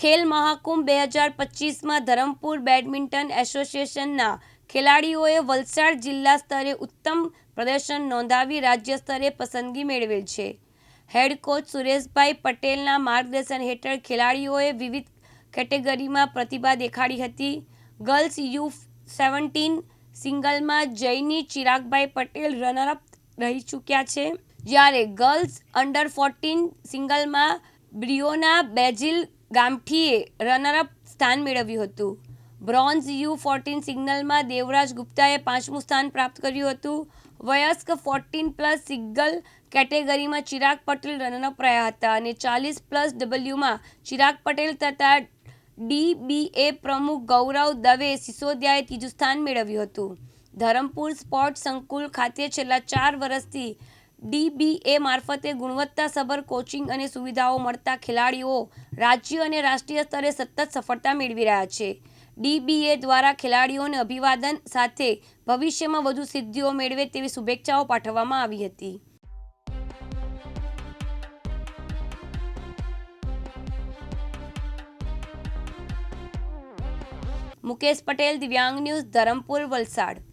ખેલ મહાકુંભ બે હજાર પચીસમાં ધરમપુર બેડમિન્ટન એસોસિએશનના ખેલાડીઓએ વલસાડ જિલ્લા સ્તરે ઉત્તમ પ્રદર્શન નોંધાવી રાજ્ય સ્તરે પસંદગી મેળવેલ છે. હેડ કોચ સુરેશભાઈ પટેલના માર્ગદર્શન હેઠળ ખેલાડીઓએ વિવિધ કેટેગરીમાં પ્રતિભા દેખાડી હતી. ગર્લ્સ યુ સેવન્ટીન સિંગલમાં જયની ચિરાગભાઈ પટેલ રનરઅપ રહી ચૂક્યા છે. જ્યારે ગર્લ્સ અંડર ફોર્ટીન સિંગલમાં બ્રિયોના બેજિલ ગામઠીએ રનરઅપ સ્થાન મેળવ્યું હતું. બ્રોન્ઝ યુ ફોર્ટીન સિગ્નલમાં દેવરાજ ગુપ્તાએ પાંચમું સ્થાન પ્રાપ્ત કર્યું હતું. વયસ્ક ફોર્ટીન પ્લસ સિંગલ કેટેગરીમાં ચિરાગ પટેલ રનરઅપ રહ્યા હતા અને ચાલીસ પ્લસ ડબલ્યુમાં ચિરાગ પટેલ તથા ડીબીએ પ્રમુખ ગૌરવ દવે સિસોદિયાએ ત્રીજું સ્થાન મેળવ્યું હતું. ધરમપુર સ્પોર્ટ્સ સંકુલ ખાતે છેલ્લા ચાર વર્ષથી ડીબીએ મારફતે ગુણવત્તાસભર કોચિંગ અને સુવિધાઓ મળતા ખેલાડીઓ રાજ્ય અને રાષ્ટ્રીય સ્તરે સતત સફળતા મેળવી રહ્યા છે. ડીબીએ દ્વારા ખેલાડીઓને અભિવાદન સાથે ભવિષ્યમાં વધુ સિદ્ધિઓ મેળવે તેવી શુભેચ્છાઓ પાઠવવામાં આવી હતી. મુકેશ પટેલ, દિવ્યાંગ ન્યૂઝ, ધરમપુર, વલસાડ.